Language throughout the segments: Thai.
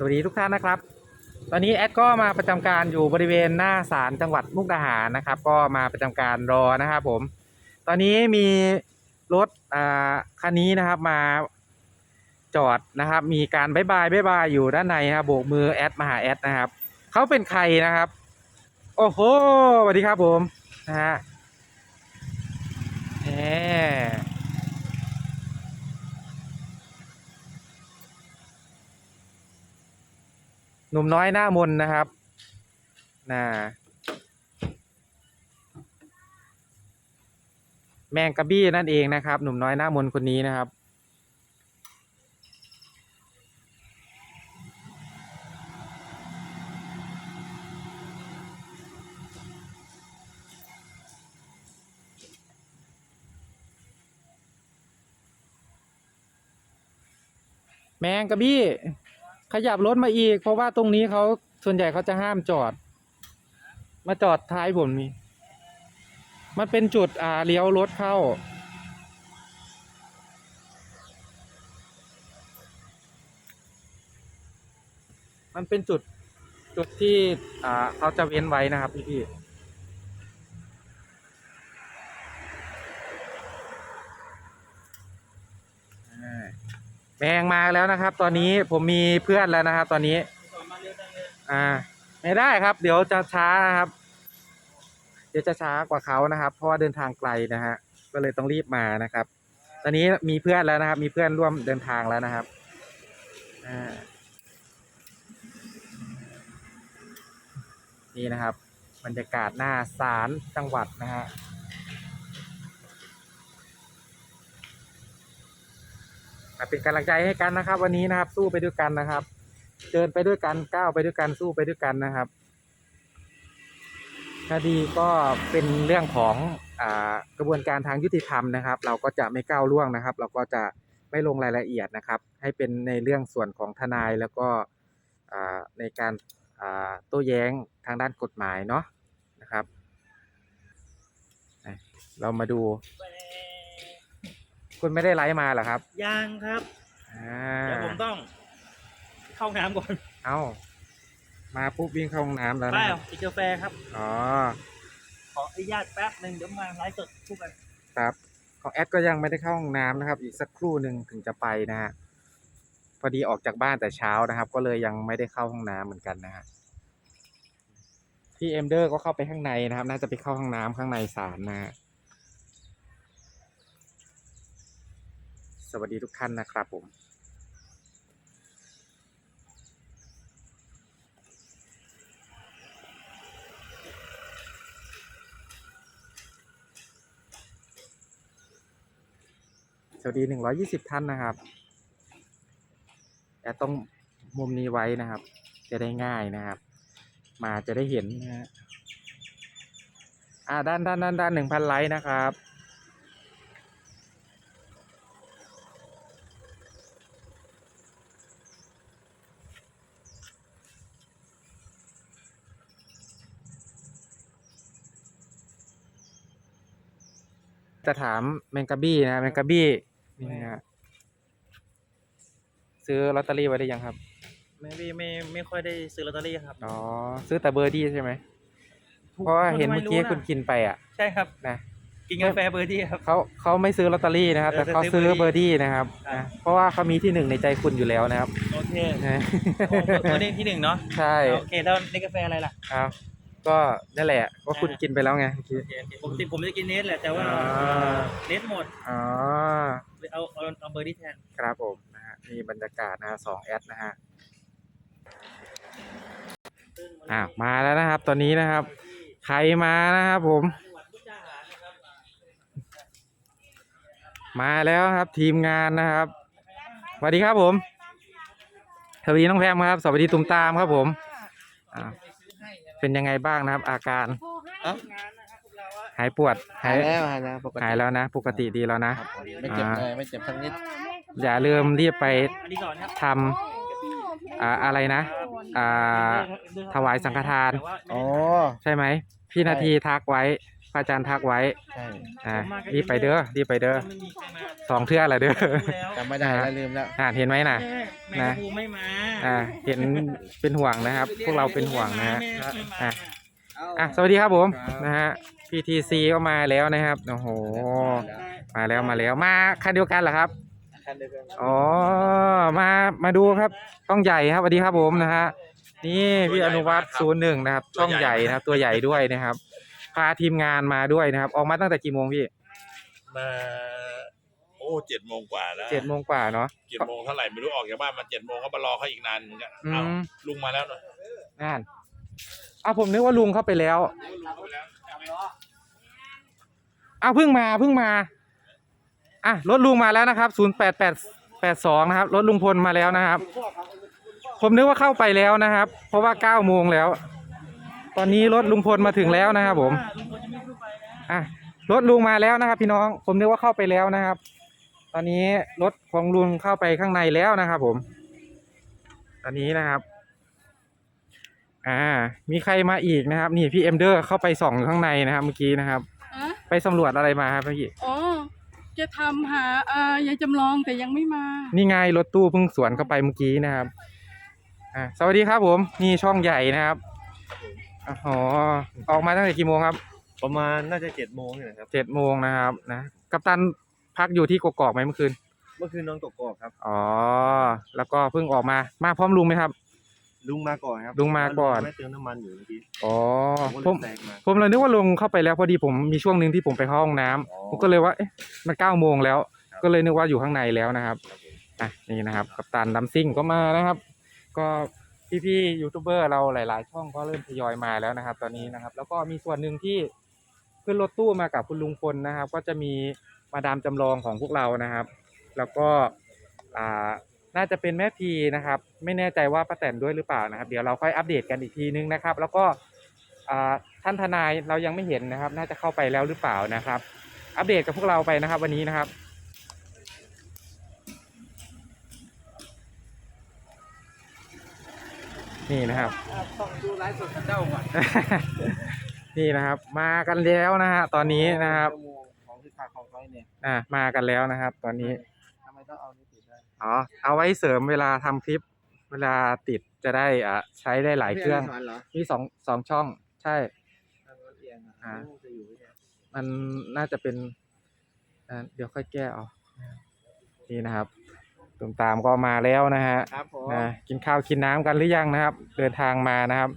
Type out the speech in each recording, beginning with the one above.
สวัสดีทุกท่านนะครับ ตอนนี้แอดก็มาประจำการอยู่บริเวณหน้าศาลจังหวัดมุกดาหารนะครับ ก็มาประจำการรอนะครับผม ตอนนี้มีรถอ่าคันนี้นะครับมาจอดนะครับ มีการบายบายบายบายอยู่ด้านในครับโบกมือแอดมาหาแอดนะครับเขาเป็นใครนะครับ โอ้โหสวัสดีครับผมนะฮะแหม หนุ่มน้อยหน้ามนนะครับน่าแมงกะบี้นั่นเองนะครับ หนุ่มน้อยหน้ามนคนนี้นะครับ แมงกะบี้ ขยับรถมาอีก เพราะว่าตรงนี้เขาส่วนใหญ่เขาจะห้ามจอด มาจอดท้ายผมนี่มันเป็นจุดอ่าเลี้ยวรถเข้า มันเป็นจุดจุดที่อ่าเขาจะเว้นไว้นะครับพี่พี่ แมงมาแล้วนะครับ ตอนนี้ผมมีเพื่อนแล้วนะครับ ตอนนี้ อ่า ไม่ได้ครับ เดี๋ยวจะช้านะครับ เดี๋ยวจะช้ากว่าเขานะครับ เพราะว่าเดินทางไกลนะฮะ ก็เลยต้องรีบมานะครับ ตอนนี้มีเพื่อนแล้วนะครับ มีเพื่อนร่วมเดินทางแล้วนะครับ อ่า นี่นะครับ บรรยากาศหน้าศาลจังหวัดนะฮะ เป็นกำลังใจให้กันนะครับ วันนี้นะครับ สู้ไปด้วยกันนะครับ เดินไปด้วยกันก้าวไปด้วยกันสู้ไปด้วยกันนะครับคดีก็เป็นเรื่องของอกระบวนการทางยุติธรรมนะครับ เราก็จะไม่ก้าวล่วงนะครับ เราก็จะไม่ลงรายละเอียดนะครับ ให้เป็นในเรื่องส่วนของทนายแล้วก็ในการโต้แย้งทางด้านกฎหมายเนาะนะครับ เรามาดู คุณไม่ได้ไลฟ์มาเหรอครับยังครับอ่าเดี๋ยวผมต้อง เข้าห้องน้ำก่อนเอ้ามาปุ๊บวิ่งเข้าห้องน้ำแล้วเปนะล่าครับกินกาแฟครับ อ๋อขออนุญาตแป๊บหนึ่งเดี๋ยวมาไลฟ์สดคู่กันครับ ของแอดก็ยังไม่ได้เข้าห้องน้ำนะครับ อีกสักครู่หนึ่งถึงจะไปนะฮะพอดีออกจากบ้านแต่เช้านะครับ ก็เลยยังไม่ได้เข้าห้องน้ำเหมือนกันนะฮะพี่เอ็มเดอร์ก็เข้าไปข้างในนะครับ น่าจะไปเข้าห้องน้ำข้างในศาลนะฮะ สวัสดีทุกท่านนะครับผมสวัสดีหนึ่งร้อยี่สิบท่านนะครับ แต่ต้องมุมนี้ไว้นะครับ จะได้ง่ายนะครับ มาจะได้เห็นนะฮะอ่าด้านด้านด้านด้านหนึ่งพันไลค์นะครับ จะถามแมงกะบี้นะแมงกะบี้นี่นะฮะซื้อลอตเตอรี่ไว้ได้ยังครับ ไม่ไม่ไม่ไม่ค่อยได้ซื้อลอตเตอรี่ครับ อ๋อ ซื้อแต่เบอร์ดี้ใช่ไหมเพราะว่าเห็นเมื่อกี้คุณกินไปอะ ใช่ครับนะ กินกาแฟเบอร์ดี้ครับ เขาเขาไม่ซื้อลอตเตอรี่นะครับเอแต่อแต่เขาซื้ซื้ออเบเบออร์ร์ดี้ดี้นะครับอะนะเพราะว่าเขามีที่หนึ่งในใจคุณอยู่แล้วนะครับโอเคนะโอ้เบอร์เบอร์นี้ที่หนึ่งเนาะใช่โอเคแล้วในกาแฟอะไรล่ะเอา ก็นั่นแหละก็คุณอ่ากินไปแล้วไงเมื่อกี้โอเคโอเคปกติผมจะกินเนสแหละแต่ว่าอ่าเนสหมดอ๋อเลยเอาเอาเอาเบอร์ดี้แทนครับผมนะฮะนี่บรรยากาศนะฮะสองแอดนะฮะอ่ามาแล้วนะครับ ตอนนี้นะครับ ใครมานะครับผมจังหวัดมุกดาหารนะครับมาแล้วครับทีมงานนะครับสวัสดีครับผมสวัสดีน้องแพมครับสวัสดีตุ้มตามครับผมอ่า เป็นยังไงบ้างนะครับ อาการอะ หายปวดหายแล้วหายแล้วปกติหายแล้วนะ ปกติดีแล้วนะ ไม่เจ็บอ่าเลยไม่เจ็บทั้งนิด อย่าลืมรีบไปอันนี้ก่อนครับทำอ่าอะไรนะ อ่า ถวายสังฆทาน แต่ว่อ๋อ ใช่ไหมพี่นาทีทักไว้ พระอาจารย์ทักไว้ ใช่อ่ารีบไปเด้อรีบไปเด้อไม่มีใครมาสองเทื่อละเด้อรู้แล้วจำไม่ได้แล้วลืมแล้ว อ่าเห็นไหมน่ะ แม่แม่กระพูไม่มาอ่า เห็นเป็นห่วงนะครับ พวกเราเป็นห่วงนะฮะ แม่ไม่มา อะ อะ สวัสดีครับผมนะฮะ PTC ก็มาแล้วนะครับ โอ้โห มาแล้วมาแล้ว มาคันเดียวกันเหรอครับ คันเดียวกันอ๋อ มา มาดูครับช่องใหญ่ครับสวัสดีครับผมนะฮะ นี่พี่อนุวัฒน์ศูนย์หนึ่งนะครับช่องใหญ่นะครับ ตัวใหญ่ด้วยนะครับพาทีมงานมาด้วยนะครับ ออกมาตั้งแต่กี่โมงพี่มาโอ้เจ็ดโมงกว่าแล้วเจ็ดโมงกว่าเนาะเจ็ดโมงเท่าไหร่ไม่รู้ออกจากบ้านมาเจ็ดโมงก็มารอเขาอีกนานเหมือนกันอืมเอ้าลุงมาแล้วเนอะนั่นเอาผมนึกว่าลุงเข้าไปแล้วเอาเพิ่งมาเพิ่งมาอะรถลุงมาแล้วนะครับศูนย์แปดแปดแปดสองนะครับรถลุงพลมาแล้วนะครับ ผมนึกว่าเข้าไปแล้วนะครับ เพราะว่าเก้าโมงแล้ว ตอนนี้รถลุงพลมาถึงแล้วนะครับผมลุงพลจะไม่พูดไปนะอะรถลุงมาแล้วนะครับ พี่น้องผมนึกว่าเข้าไปแล้วนะครับ ตอนนี้รถของลุงเข้าไปข้างในแล้วนะครับผม ตอนนี้นะครับ อ่า มีใครมาอีกนะครับ นี่พี่เอ็มเดอร์เข้าไปส่องข้างในนะครับ เมื่อกี้นะครับ อะไปสำรวจอะไรมาครับพี่อ๋อ จะทำหาอายายจำลองแต่ยังไม่มานี่ไงรถตู้เพิ่งสวนเข้าไปเมื่อกี้นะครับ อ่าสวัสดีครับผมนี่ช่องใหญ่นะครับ อ๋อออกมาตั้งแต่กี่โมงครับ ประมาณน่าจะเจ็ดโมงนี่แหละครับ เจ็ดโมงนะครับนะกัปตันพักอยู่ที่กกอกไหมเมื่อคืน เมื่อคืนน้องตกกอกครับ อ๋อ แล้วก็เพิ่งออกมา มาพร้อมลุงไหมครับ ลุงมาก่อนครับลุงมาก่อน ไม่เติมน้ำมันอยู่เมื่อกี้อ๋อ ผมก็ผเลมยแซงมา ผมเลยนึกว่าลุงเข้าไปแล้วพอดีผมมีช่วงหนึ่งที่ผมไปเข้าห้องน้ำอ๋อผมก็เลยว่าเอ๊ะมันเก้าโมงแล้ว ครับ ก็เลยนึกว่าอยู่ข้างในแล้วนะครับ อะนี่นะครับ กัปตันดัมซิ่งก็มานะครับ ก็ พี่ๆยูทูบเบอร์เราหลาย ๆ ช่องก็เริ่มทยอยมาแล้วนะครับ ตอนนี้นะครับ แล้วก็มีส่วนหนึ่งที่ขึ้นรถตู้มากับคุณลุงพลนะครับ ก็จะมีมาดามจำลองของพวกเรานะครับ แล้วก็อ่าน่าจะเป็นแม่พีนะครับ ไม่แน่ใจว่าป้าแตนด้วยหรือเปล่านะครับ เดี๋ยวเราค่อยอัปเดตกันอีกทีนึงนะครับ แล้วก็อ่าท่านทนายเรายังไม่เห็นนะครับ น่าจะเข้าไปแล้วหรือเปล่านะครับ อัปเดตกับพวกเราไปนะครับ วันนี้นะครับ นี่นะครับ ต้องดูไลฟ์สดกับเจ้าก่อนนี่นะครับ มากันแล้วนะฮะตอนนี้นะครับของที่ขาของเขาเนี่ยอ่ามากันแล้วนะครับ ตอนนี้ทำไมต้องเอานี่ติดได้อ๋อเอาไว้เสริมเวลาทำคลิป เวลาติดจะได้อ่าใช้ได้หลายเครื่องพี่นนี้สนเหรอมีสองสองช่อง ใช่ ทำรถเอียงอะอ่า ลูกจะอยู่เนี่ยมันน่าจะเป็นอ่าเดี๋ยวค่อยแก้เอานี่นะครับ ตุมตามก็มาแล้วนะฮะครับผมนะกินข้าวกินน้ำกันหรือยังนะครับ เดินทางมานะครับ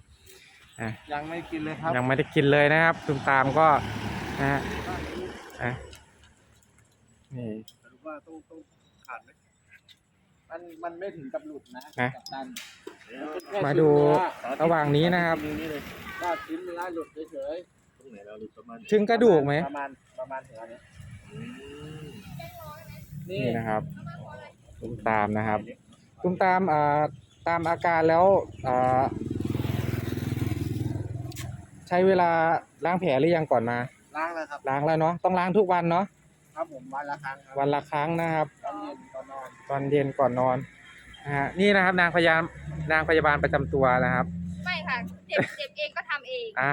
ยังไม่กินเลยครับยังไม่ได้กินเลยนะครับตุมตามก็นะฮะอะนี่สรุปว่าต้องต้องขาดไหมมันมันไม่ถึงกับหลุดนะนะกับดันมาดูระหว่างนี้นะครับนี่เลยก็ชิ้นเวลาหลุดเฉยๆตรงไหนเราหลุดประมาณถึงกระดูกไหมประมาณประมาณถึงอันนี้นี่นี่นะครับ ตุมตามนะครับ ตุมตามอ่าตามอาการแล้วอ่าใช้เวลาล้างแผลหรือยังก่อนมา ล้างแล้วครับ ล้างแล้วเนาะต้องล้างทุกวันเนาะครับผมวันละครั้งครับวันละครั้งนะครับ ตอนเย็นก่อนนอนตอนเย็นก่อนนอนนะฮะนี่นะครับ นางพยาบาลนางพยาบาลประจำตัวนะครับไม่ค่ะ เจ็บเจ็บเองก็ทำเอง อ่า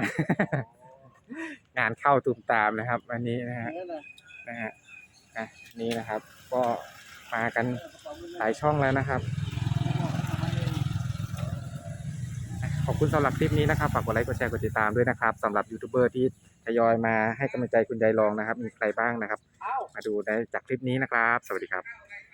งานเข้าตุมตามนะครับวันนี้นะฮะ เยอะเลยนะฮะอะนี่นะครับ ก็ มากันหลายช่องแล้วนะครับอะขอบคุณสำหรับคลิปนี้นะครับ ฝากกดไลค์ กดแชร์ กดติดตามด้วยนะครับสำหรับยูทูบเบอร์ที่ทยอยมาให้กำลังใจคุณยายรองนะครับ มีใครบ้างนะครับเอ้ามาดูได้จากคลิปนี้นะครับ สวัสดีครับ